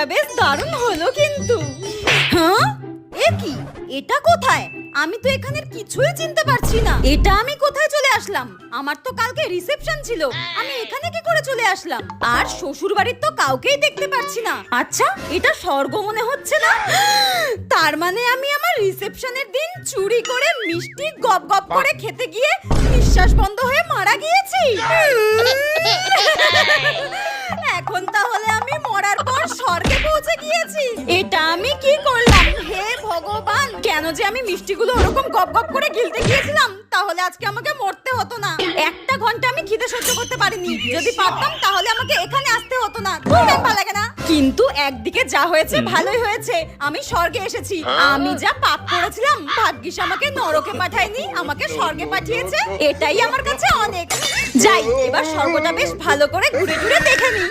স্বর্গটা বেশ দারুণ হলো কিন্তু। হ্যাঁ? এ কি? এটা কোথায়? আমি তো এখানের কিছুই চিনতে পারছি না। এটা আমি কোথায় চলে আসলাম? আমার তো কালকে রিসেপশন ছিল। আমি এখানে কি করে চলে আসলাম? আর শ্বশুর বাড়ির তো কাউকেই দেখতে পাচ্ছি না। আচ্ছা এটা স্বর্গ মনে হচ্ছে না? তার মানে আমি আমার রিসেপশনের দিন চুরি করে মিষ্টি গপ গপ করে খেতে গিয়ে নিঃশ্বাস বন্ধ হয়ে মারা গিয়েছি? পৌঁছে গিয়েছি। এটা আমি কি করলাম? হে ভগবান কেন যে আমি মিষ্টিগুলো ওরকম গপ গপ করে গিলতে গিয়েছিলাম? তাহলে আজকে আমাকে মরতে হতো না। একটা ঘণ্টা আমি খিদে সহ্য করতে পারিনি। যদি পারতাম তাহলে আমাকে এখানে আসতে হতো না। ভালো লাগে না। কিন্তু একদিকে যা হয়েছে ভালোই হয়েছে। আমি স্বর্গে এসেছি। আমি যা পাপ করেছিলাম ভাগ্যিস আমাকে নরকে পাঠায়নি আমাকে স্বর্গে পাঠিয়েছে। এটাই আমার কাছে অনেক। যাই এবার স্বর্গটা বেশ ভালো করে ঘুরে ঘুরে দেখে নিই